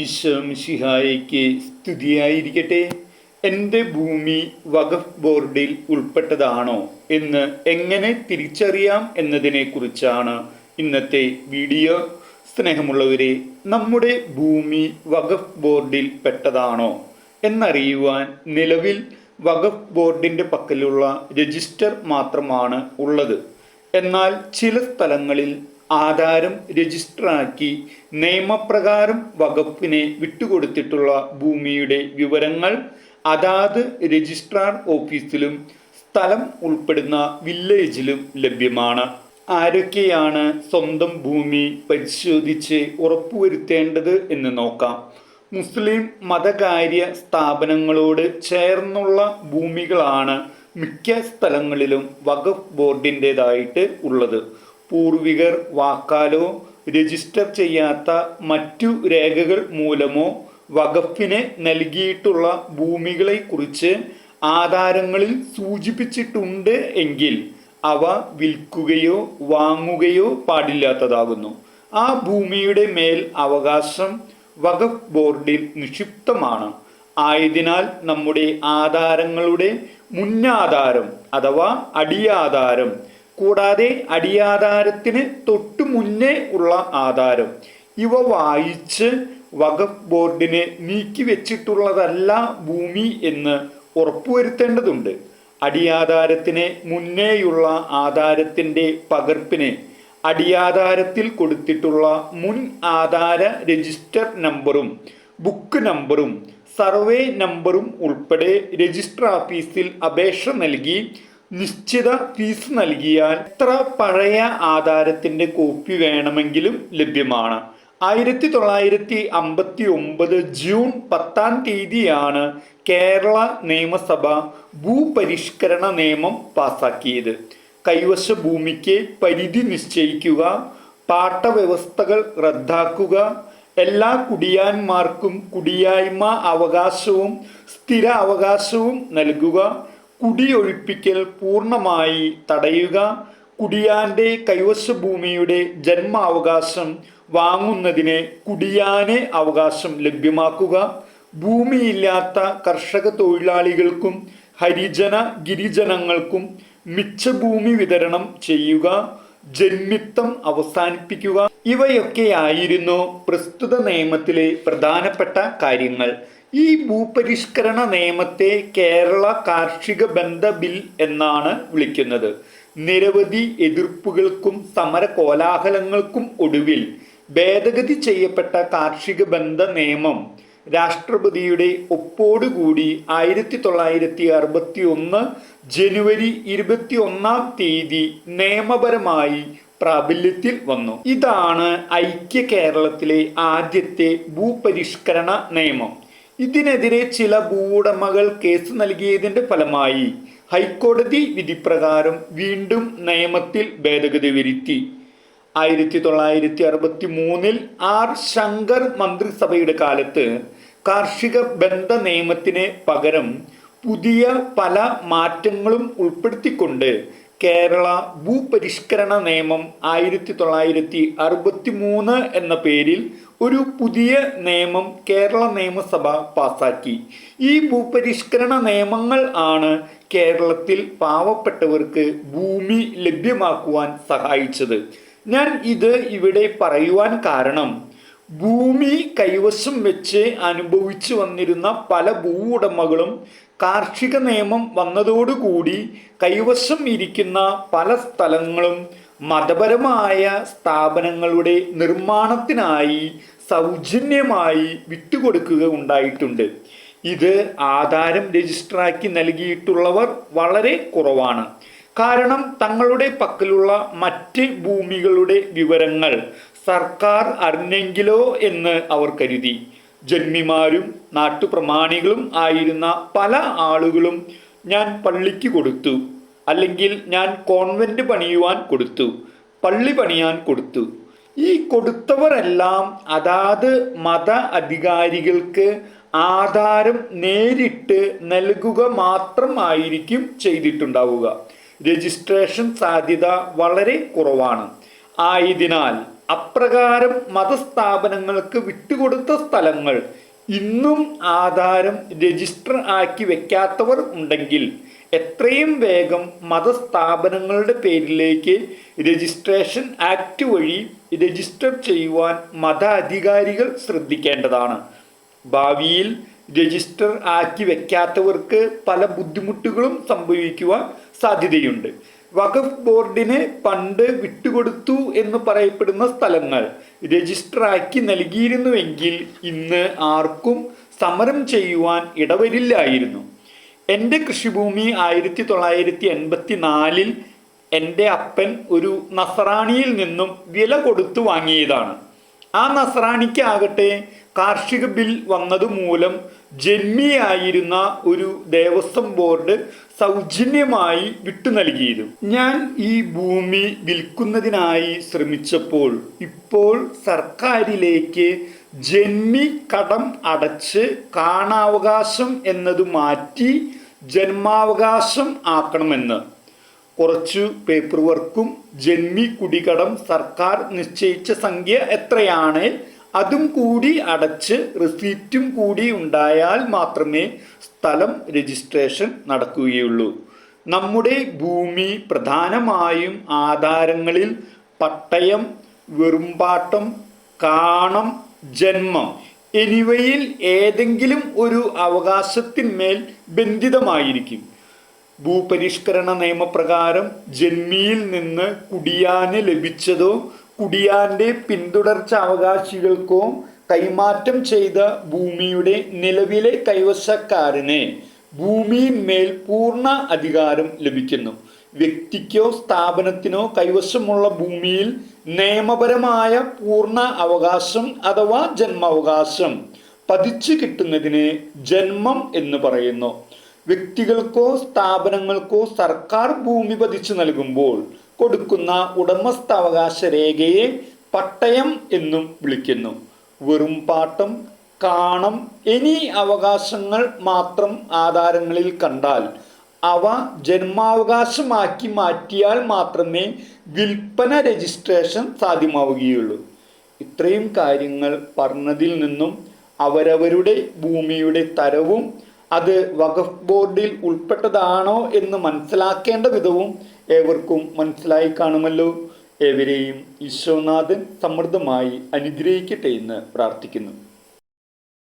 ഈശോമിഷിഹായയ്ക്ക് സ്തുതിയായിരിക്കട്ടെ. എന്റെ ഭൂമി വഖഫ് ബോർഡിൽ ഉൾപ്പെട്ടതാണോ എന്ന് എങ്ങനെ തിരിച്ചറിയാം എന്നതിനെക്കുറിച്ചാണ് ഇന്നത്തെ വീഡിയോ. സ്നേഹമുള്ളവരെ നമ്മുടെ ഭൂമി വഖഫ് ബോർഡിൽ പെട്ടതാണോ എന്നറിയുവാൻ നിലവിൽ വഖഫ് ബോർഡിന്റെ പക്കലുള്ള രജിസ്റ്റർ മാത്രമാണ് ഉള്ളത്. എന്നാൽ ചില സ്ഥലങ്ങളിൽ ആധാരം രജിസ്റ്ററാക്കി നിയമപ്രകാരം വകുപ്പിനെ വിട്ടുകൊടുത്തിട്ടുള്ള ഭൂമിയുടെ വിവരങ്ങൾ അതാത് രജിസ്ട്രാർ ഓഫീസിലും സ്ഥലം ഉൾപ്പെടുന്ന വില്ലേജിലും ലഭ്യമാണ്. ആരൊക്കെയാണ് സ്വന്തം ഭൂമി പരിശോധിച്ച് ഉറപ്പുവരുത്തേണ്ടത് എന്ന് നോക്കാം. മുസ്ലിം മതകാര്യ സ്ഥാപനങ്ങളോട് ചേർന്നുള്ള ഭൂമികളാണ് മിക്ക സ്ഥലങ്ങളിലും വഖഫ് ബോർഡിന്റെതായിട്ട് ഉള്ളത്. പൂർവികർ വാക്കാലോ രജിസ്റ്റർ ചെയ്യാത്ത മറ്റു രേഖകൾ മൂലമോ വകഫിന് നൽകിയിട്ടുള്ള ഭൂമികളെക്കുറിച്ച് ആധാരങ്ങളിൽ സൂചിപ്പിച്ചിട്ടുണ്ട് എങ്കിൽ അവ വിൽക്കുകയോ വാങ്ങുകയോ പാടില്ലാത്തതാകുന്നു. ആ ഭൂമിയുടെ മേൽ അവകാശം വഖഫ് ബോർഡിൽ നിക്ഷിപ്തമാണ്. ആയതിനാൽ നമ്മുടെ ആധാരങ്ങളുടെ മുന്നാധാരം അഥവാ അടിയാധാരം കൂടാതെ അടിയാധാരത്തിന് തൊട്ടു മുന്നേ ഉള്ള ആധാരം. ഇവ വായിച്ച് വഖഫ് ബോർഡിന് നീക്കി വെച്ചിട്ടുള്ളതല്ല ഭൂമി എന്ന് ഉറപ്പുവരുത്തേണ്ടതുണ്ട്. അടിയാധാരത്തിന് മുന്നേയുള്ള ആധാരത്തിന്റെ പകർപ്പിന് അടിയാധാരത്തിൽ കൊടുത്തിട്ടുള്ള മുൻ ആധാര രജിസ്റ്റർ നമ്പറും ബുക്ക് നമ്പറും സർവേ നമ്പറും ഉൾപ്പെടെ രജിസ്റ്റർ ഓഫീസിൽ അപേക്ഷ നൽകി നിശ്ചിത ഫീസ് നൽകിയാൽ എത്ര പഴയ ആധാരത്തിന്റെ കോപ്പി വേണമെങ്കിലും ലഭ്യമാണ്. ആയിരത്തി തൊള്ളായിരത്തി അമ്പത്തി ഒമ്പത് ജൂൺ പത്താം തീയതിയാണ് കേരള നിയമസഭ ഭൂപരിഷ്കരണ നിയമം പാസാക്കിയത്. കൈവശ ഭൂമിക്ക് പരിധി നിശ്ചയിക്കുക പാട്ടവ്യവസ്ഥകൾ റദ്ദാക്കുക എല്ലാ കുടിയാന്മാർക്കും കുടിയായ്മ അവകാശവും സ്ഥിര അവകാശവും നൽകുക കുടിയൊഴിപ്പിക്കൽ പൂർണമായി തടയുക കുടിയാന്റെ കൈവശ ഭൂമിയുടെ ജന്മാവകാശം വാങ്ങുന്നതിന് കുടിയാനെ അവകാശം ലഭ്യമാക്കുക ഭൂമിയില്ലാത്ത കർഷക തൊഴിലാളികൾക്കും ഹരിജന ഗിരിജനങ്ങൾക്കും മിച്ചഭൂമി വിതരണം ചെയ്യുക ജന്മിത്തം അവസാനിപ്പിക്കുക. ഇവയൊക്കെയായിരുന്നു പ്രസ്തുത നിയമത്തിലെ പ്രധാനപ്പെട്ട കാര്യങ്ങൾ. ഈ ഭൂപരിഷ്കരണ നിയമത്തെ കേരള കാർഷിക ബന്ധ ബിൽ എന്നാണ് വിളിക്കുന്നത്. നിരവധി എതിർപ്പുകൾക്കും സമര കോലാഹലങ്ങൾക്കും ഒടുവിൽ ഭേദഗതി ചെയ്യപ്പെട്ട കാർഷിക ബന്ധ നിയമം രാഷ്ട്രപതിയുടെ ഒപ്പോടുകൂടി ആയിരത്തി തൊള്ളായിരത്തി അറുപത്തി ഒന്ന് ജനുവരി ഇരുപത്തി ഒന്നാം തീയതി നിയമപരമായി പ്രാബല്യത്തിൽ വന്നു. ഇതാണ് ഐക്യ കേരളത്തിലെ ആദ്യത്തെ ഭൂപരിഷ്കരണ നിയമം. ഇതിനെതിരെ ചില ഭൂവുടമകൾ കേസ് നൽകിയതിന്റെ ഫലമായി ഹൈക്കോടതി വിധിപ്രകാരം വീണ്ടും നിയമത്തിൽ ഭേദഗതി വരുത്തി. ആയിരത്തി തൊള്ളായിരത്തി അറുപത്തി മൂന്നിൽ ആർ ശങ്കർ മന്ത്രിസഭയുടെ കാലത്ത് കാർഷിക ബന്ധ നിയമത്തിന് പകരം പുതിയ പല മാറ്റങ്ങളും ഉൾപ്പെടുത്തിക്കൊണ്ട് കേരള ഭൂപരിഷ്കരണ നിയമം ആയിരത്തി തൊള്ളായിരത്തി അറുപത്തി മൂന്ന് എന്ന പേരിൽ ഒരു പുതിയ നിയമം കേരള നിയമസഭ പാസാക്കി. ഈ ഭൂപരിഷ്കരണ നിയമങ്ങൾ ആണ് കേരളത്തിൽ പാവപ്പെട്ടവർക്ക് ഭൂമി ലഭ്യമാക്കുവാൻ സഹായിച്ചത്. ഞാൻ ഇത് ഇവിടെ പറയുവാൻ കാരണം ഭൂമി കൈവശം വെച്ച് അനുഭവിച്ചു വന്നിരുന്ന പല ഭൂവുടമകളും കാർഷിക നിയമം വന്നതോടുകൂടി കൈവശം ഇരിക്കുന്ന പല സ്ഥലങ്ങളും മതപരമായ സ്ഥാപനങ്ങളുടെ നിർമ്മാണത്തിനായി സൗജന്യമായി വിട്ടുകൊടുക്കുക ഉണ്ടായിട്ടുണ്ട്. ഇത് ആധാരം രജിസ്റ്ററാക്കി നൽകിയിട്ടുള്ളവർ വളരെ കുറവാണ്. കാരണം തങ്ങളുടെ പക്കലുള്ള മറ്റ് ഭൂമികളുടെ വിവരങ്ങൾ സർക്കാർ അറിഞ്ഞെങ്കിലോ എന്ന് അവർ കരുതി. ജന്മിമാരും നാട്ടുപ്രമാണികളും ആയിരുന്ന പല ആളുകളും ഞാൻ പള്ളിക്ക് കൊടുത്തു. അല്ലെങ്കിൽ ഞാൻ കോൺവെന്റ് പണിയുവാൻ കൊടുത്തു പള്ളി പണിയാൻ കൊടുത്തു. ഈ കൊടുത്തവരെല്ലാം അതാത് മത അധികാരികൾക്ക് ആധാരം നേരിട്ട് നൽകുക മാത്രമായിരിക്കും ചെയ്തിട്ടുണ്ടാവുക. രജിസ്ട്രേഷൻ സാധ്യത വളരെ കുറവാണ്. ആയതിനാൽ അപ്രകാരം മതസ്ഥാപനങ്ങൾക്ക് വിട്ടുകൊടുത്ത സ്ഥലങ്ങൾ ഇന്നും ആധാരം രജിസ്റ്റർ ആക്കി വെക്കാത്തവർ ഉണ്ടെങ്കിൽ എത്രയും വേഗം മതസ്ഥാപനങ്ങളുടെ പേരിലേക്ക് രജിസ്ട്രേഷൻ ആക്ട് വഴി രജിസ്റ്റർ ചെയ്യുവാൻ മത അധികാരികൾ ശ്രദ്ധിക്കേണ്ടതാണ്. ഭാവിയിൽ രജിസ്റ്റർ ആക്കി വെക്കാത്തവർക്ക് പല ബുദ്ധിമുട്ടുകളും സംഭവിക്കുവാൻ സാധ്യതയുണ്ട്. വഖഫ് ബോർഡിന് പണ്ട് വിട്ടുകൊടുത്തു എന്ന് പറയപ്പെടുന്ന സ്ഥലങ്ങൾ രജിസ്റ്റർ ആക്കി നൽകിയിരുന്നുവെങ്കിൽ ഇന്ന് ആർക്കും സമരം ചെയ്യുവാൻ ഇടവരില്ലായിരുന്നു. എന്റെ കൃഷിഭൂമി ആയിരത്തി തൊള്ളായിരത്തി എൺപത്തി നാലിൽ എന്റെ അപ്പൻ ഒരു നസറാണിയിൽ നിന്നും വില കൊടുത്തു വാങ്ങിയതാണ്. ആ നസറാണിക്കാകട്ടെ കാർഷിക ബിൽ വന്നതുമൂലം ജന്മിയായിരുന്ന ഒരു ദേവസ്വം ബോർഡ് സൗജന്യമായി വിട്ടു നൽകിയിരുന്നു ഞാൻ ഈ ഭൂമി വിൽക്കുന്നതിനായി ശ്രമിച്ചപ്പോൾ ഇപ്പോൾ സർക്കാരിലേക്ക് ജന്മി കടം അടച്ച് കാണാവകാശം എന്നത് മാറ്റി ജന്മാവകാശം ആക്കണമെന്ന്. കുറച്ചു പേപ്പർ വർക്കും ജന്മി കുടികടം സർക്കാർ നിശ്ചയിച്ച സംഖ്യ എത്രയാണ്? അതും കൂടി അടച്ച് റിസീറ്റും കൂടി ഉണ്ടായാൽ മാത്രമേ സ്ഥലം രജിസ്ട്രേഷൻ നടക്കുകയുള്ളൂ. നമ്മുടെ ഭൂമി പ്രധാനമായും ആധാരങ്ങളിൽ പട്ടയം വെറുമ്പാട്ടം കാണം ജന്മം എന്നിവയിൽ ഏതെങ്കിലും ഒരു അവകാശത്തിന്മേൽ ബന്ധിതമായിരിക്കും. ഭൂപരിഷ്കരണ നിയമപ്രകാരം ജന്മിയിൽ നിന്ന് കുടിയാന് ലഭിച്ചതോ കുടിയാന്റെ പിന്തുടർച്ച അവകാശികൾക്കോ കൈമാറ്റം ചെയ്ത ഭൂമിയുടെ നിലവിലെ കൈവശക്കാരന് ഭൂമിയിന്മേൽ പൂർണ അധികാരം ലഭിക്കുന്നു. വ്യക്തിക്കോ സ്ഥാപനത്തിനോ കൈവശമുള്ള ഭൂമിയിൽ നിയമപരമായ പൂർണ അവകാശം അഥവാ ജന്മാവകാശം പതിച്ചു കിട്ടുന്നതിന് ജന്മം എന്ന് പറയുന്നു. വ്യക്തികൾക്കോ സ്ഥാപനങ്ങൾക്കോ സർക്കാർ ഭൂമി പതിച്ചു നൽകുമ്പോൾ കൊടുക്കുന്ന ഉടമസ്ഥാവകാശ രേഖയെ പട്ടയം എന്നും വിളിക്കുന്നു. വെറും പാട്ടം കാണം എന്നീ അവകാശങ്ങൾ മാത്രം ആധാരങ്ങളിൽ കണ്ടാൽ അവ ജന്മാവകാശമാക്കി മാറ്റിയാൽ മാത്രമേ വിൽപ്പന രജിസ്ട്രേഷൻ സാധ്യമാവുകയുള്ളൂ. ഇത്രയും കാര്യങ്ങൾ പറഞ്ഞതിൽ നിന്നും അവരവരുടെ ഭൂമിയുടെ തരവും അത് വഖഫ് ബോർഡിൽ ഉൾപ്പെട്ടതാണോ എന്ന് മനസ്സിലാക്കേണ്ട വിധവും ഏവർക്കും മനസ്സിലായി കാണുമല്ലോ. ഏവരെയും ഈശോനാഥൻ സമൃദ്ധമായി അനുഗ്രഹിക്കട്ടെ എന്ന് പ്രാർത്ഥിക്കുന്നു.